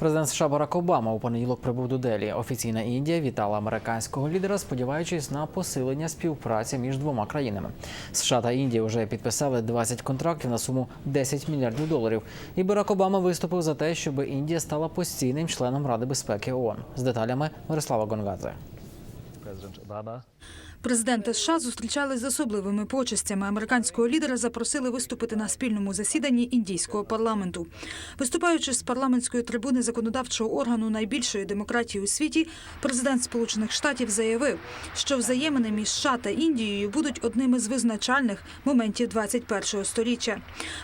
Президент США Барак Обама у понеділок прибув до Делі. Офіційна Індія вітала американського лідера, сподіваючись на посилення співпраці між двома країнами. США та Індія вже підписали 20 контрактів на суму 10 мільярдів доларів. І Барак Обама виступив за те, щоб Індія стала постійним членом Ради безпеки ООН. З деталями Мирослава Гонгадзе. President Obama. Президенти США зустрічались з особливими почестями. Американського лідера запросили виступити на спільному засіданні індійського парламенту. Виступаючи з парламентської трибуни законодавчого органу найбільшої демократії у світі, президент Сполучених Штатів заявив, що взаємини між США та Індією будуть одними з визначальних моментів 21-го сторіччя.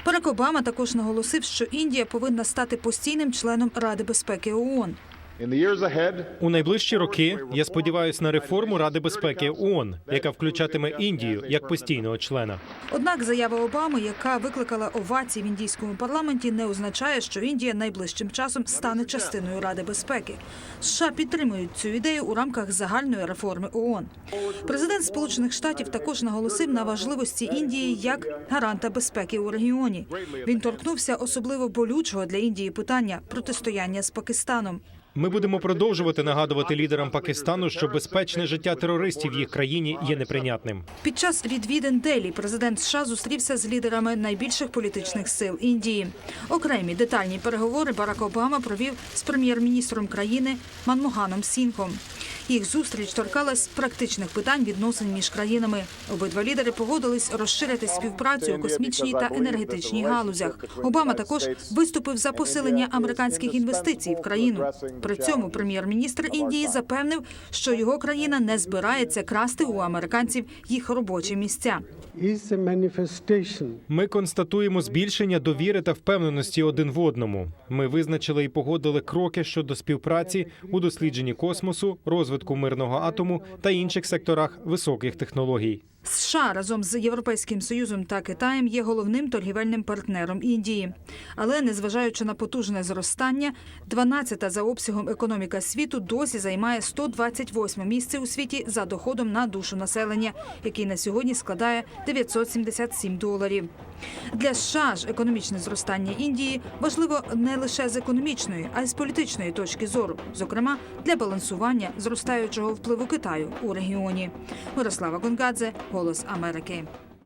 Барак Обама також наголосив, що Індія повинна стати постійним членом Ради безпеки ООН. In the years ahead, У найближчі роки я сподіваюся на реформу Ради безпеки ООН, яка включатиме Індію як постійного члена. Однак заява Обами, яка викликала овації в індійському парламенті, не означає, що Індія найближчим часом стане частиною Ради безпеки. США підтримують цю ідею у рамках загальної реформи ООН. Президент Сполучених Штатів також наголосив на важливості Індії як гаранта безпеки у регіоні. Він торкнувся особливо болючого для Індії питання протистояння з Пакистаном. Ми будемо продовжувати нагадувати лідерам Пакистану, що безпечне життя терористів в їх країні є неприйнятним. Під час відвідин Делі президент США зустрівся з лідерами найбільших політичних сил Індії. Окремі детальні переговори Барак Обама провів з прем'єр-міністром країни Манмоганом Сінхом. Їх зустріч торкалась практичних питань відносин між країнами. Обидва лідери погодились розширити співпрацю у космічній та енергетичній галузях. Обама також виступив за посилення американських інвестицій в країну. При цьому прем'єр-міністр Індії запевнив, що його країна не збирається красти у американців їх робочі місця. Ми констатуємо збільшення довіри та впевненості один в одному. Ми визначили і погодили кроки щодо співпраці у дослідженні космосу, розвитку мирного атому та інших секторах високих технологій. США разом з Європейським Союзом та Китаєм є головним торгівельним партнером Індії. Але незважаючи на потужне зростання, 12-та за обсягом економіка світу досі займає 128 місце у світі за доходом на душу населення, який на сьогодні складає 977 доларів. Для США ж економічне зростання Індії важливо не лише з економічної, а й з політичної точки зору, зокрема для балансування зростаючого впливу Китаю у регіоні. Мирослава Гонгадзе, Nicholas American.